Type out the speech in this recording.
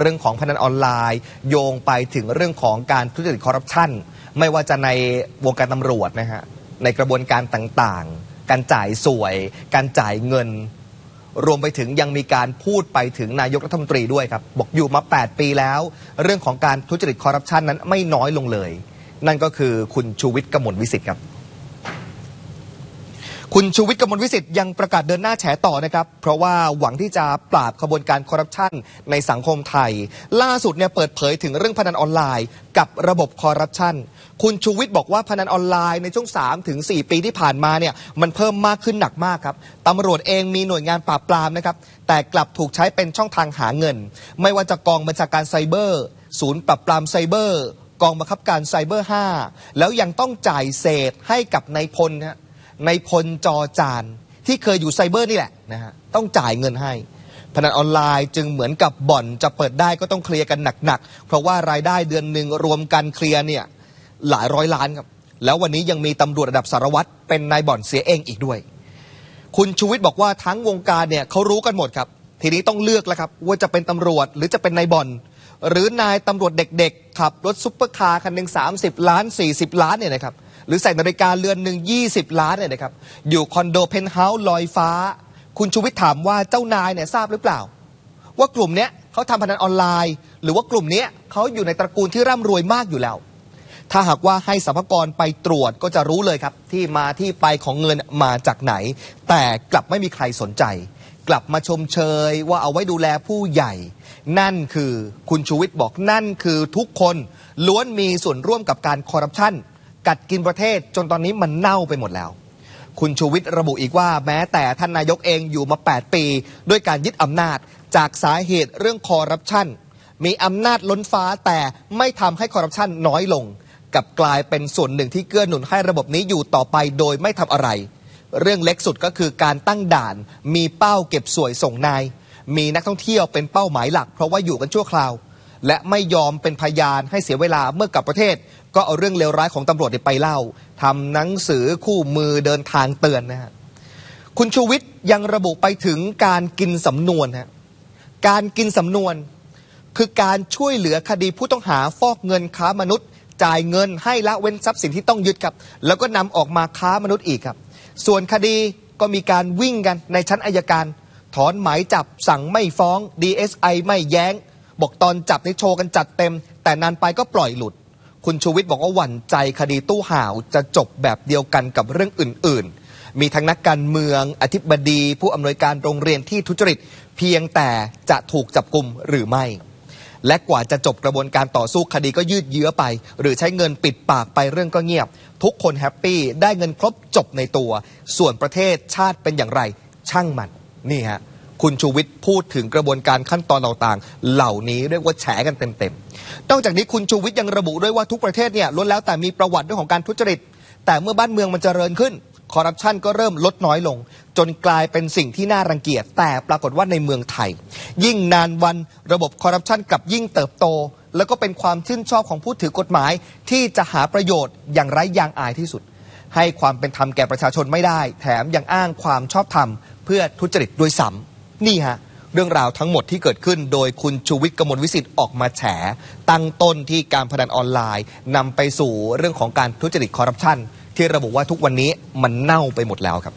เรื่องของพนันออนไลน์ โยงไปถึงเรื่องของการทุจริตคอร์รัปชันไม่ว่าจะในวงการตำรวจนะฮะในกระบวนการต่างๆ การจ่ายสวย การจ่ายเงิน รวมไปถึงยังมีการพูดไปถึงนายกรัฐมนตรีด้วยครับ บอกอยู่มา 8 ปีแล้ว เรื่องของการทุจริตคอร์รัปชันนั้นไม่น้อยลงเลย นั่นก็คือคุณชูวิทย์กมลวิสิทธิ์ครับ คุณชูวิทย์กมลวิสิทธิ์ยังประกาศเดินหน้าแฉต่อนะครับ เพราะว่าหวังที่จะปราบขบวนการคอร์รัปชันในสังคมไทย ล่าสุดเนี่ยเปิดเผยถึงเรื่องพนันออนไลน์ กับระบบคอร์รัปชันคุณชูวิทย์บอกว่าพนันออนไลน์ในช่วง 3 ถึง 4 ปีที่ผ่านมาเนี่ยมันเพิ่มมากขึ้นหนักมากครับตำรวจเองมีหน่วยงานปราบปรามนะครับแต่กลับถูกใช้เป็นช่องทางหาเงิน ไม่ว่าจะกองบัญชาการไซเบอร์ ศูนย์ปราบปรามไซเบอร์ กองบังคับการไซเบอร์ 5 แล้วยังต้องจ่ายเศษให้กับนายพลนะฮะ ในพลจอจานที่เคยอยู่ไซเบอร์นี่แหละนะฮะต้องจ่ายเงินให้ พนันออนไลน์จึงเหมือนกับบ่อนจะเปิดได้ก็ต้องเคลียร์กันหนักๆ เพราะว่ารายได้เดือนหนึ่งรวมกันเคลียร์เนี่ยหลายร้อยล้านครับ แล้ววันนี้ยังมีตำรวจระดับสารวัตรเป็นนายบ่อนเสียเองอีกด้วย คุณชูวิทย์บอกว่าทั้งวงการเนี่ยเขารู้กันหมดครับ ทีนี้ต้องเลือกแล้วครับ ว่าจะเป็นตำรวจหรือจะเป็นนายบ่อน หรือนายตำรวจเด็กๆขับรถซุปเปอร์คาร์คันหนึ่ง30 ล้าน 40 ล้านเนี่ยนะครับ หรือใส่นาฬิกาเรือนหนึ่ง20 ล้านเนี่ยนะครับอยู่คอนโดเพนท์เฮาส์ลอยฟ้า คุณชูวิทย์ถามว่าเจ้านายเนี่ยทราบหรือเปล่า ว่ากลุ่มเนี้ยเขาทำพนันออนไลน์ หรือว่ากลุ่มเนี้ยเขาอยู่ในตระกูลที่ร่ำรวยมากอยู่แล้ว ถ้าหากว่าให้สรรพากรไปตรวจก็จะรู้เลยครับ ที่มาที่ไปของเงินมาจากไหน แต่กลับไม่มีใครสนใจ กลับมาชมเชยว่าเอาไว้ดูแลผู้ใหญ่ นั่นคือคุณชูวิทย์บอกนั่นคือทุกคนล้วนมีส่วนร่วมกับการคอร์รัปชัน กัดกินประเทศจนตอนนี้มันเน่าไปหมดแล้ว คุณชูวิทย์ระบุอีกว่า แม้แต่ท่านนายกเองอยู่มา 8 ปี ด้วยการยึดอำนาจจากสาเหตุเรื่องคอร์รัปชันมีอำนาจล้นฟ้าแต่ไม่ทำให้คอร์รัปชันน้อยลง กับกลายเป็นส่วนหนึ่งที่เกื้อหนุนให้ระบบนี้อยู่ต่อไปโดยไม่ทำอะไร เรื่องเล็กสุดก็คือการตั้งด่าน มีเป้าเก็บสวยส่งนาย มีนักท่องเที่ยวเป็นเป้าหมายหลัก เพราะว่าอยู่กันชั่วคราว และไม่ยอมเป็นพยานให้เสียเวลาเมื่อกับประเทศ ก็เอาเรื่องเลวร้ายของตำรวจไปเล่าทำหนังสือคู่มือเดินทางเตือนนะฮะคุณชูวิทย์ยังระบุไปถึงการกินสำนวนฮะการกินสำนวน คือการช่วยเหลือคดีผู้ต้องหาฟอกเงินค้ามนุษย์ จ่ายเงินให้ละเว้นทรัพย์สินที่ต้องยึดครับ แล้วก็นำออกมาค้ามนุษย์อีกครับ ส่วนคดีก็มีการวิ่งกันในชั้นอายการ ถอนหมายจับสั่งไม่ฟ้อง DSI ไม่แย้ง บอกตอนจับในโชว์กันจัดเต็ม แต่นานไปก็ปล่อยหลุด คุณชูวิทย์บอกว่าหวั่นใจคดีตู้ห่าวจะจบแบบเดียวกันกับเรื่องอื่น ๆ มีทั้งนักการเมือง อธิบดี ผู้อำนวยการโรงเรียนที่ทุจริต เพียงแต่จะถูกจับกลุ่มหรือไม่ และกว่าจะจบกระบวนการต่อสู้คดีก็ยืดเยื้อไป หรือใช้เงินปิดปากไปเรื่องก็เงียบ ทุกคนแฮปปี้ได้เงินครบจบในตัว ส่วนประเทศชาติเป็นอย่างไร ช่างมันนี่ฮะ คุณชูวิทย์พูดถึงกระบวนการขั้นตอนต่างๆ เหล่านี้เรียกว่าแฉกันเต็มๆ นอกจากนี้คุณชูวิทย์ยังระบุด้วยว่าทุกประเทศเนี่ยล้วนแล้วแต่มีประวัติเรื่องของการทุจริต แต่เมื่อบ้านเมืองมันเจริญขึ้นคอร์รัปชันก็เริ่มลดน้อยลง จนกลายเป็นสิ่งที่น่ารังเกียจ แต่ปรากฏว่าในเมืองไทย ยิ่งนานวันระบบคอร์รัปชันกลับยิ่งเติบโต แล้วก็เป็นความชื่นชอบของผู้ถือกฎหมาย ที่จะหาประโยชน์อย่างไร้ยางอายที่สุด ให้ความเป็นธรรมแก่ประชาชนไม่ได้ แถมยังอ้างความชอบธรรมเพื่อทุจริตด้วยซ้ำ นี่ฮะเรื่องราวทั้งหมดที่เกิดขึ้นโดยคุณชูวิทย์กมลวิสิทธิ์ออกมาแฉ ตั้งต้นที่การพนันออนไลน์นำไปสู่เรื่องของการทุจริตคอร์รัปชันที่ระบุว่าทุกวันนี้มันเน่าไปหมดแล้วครับ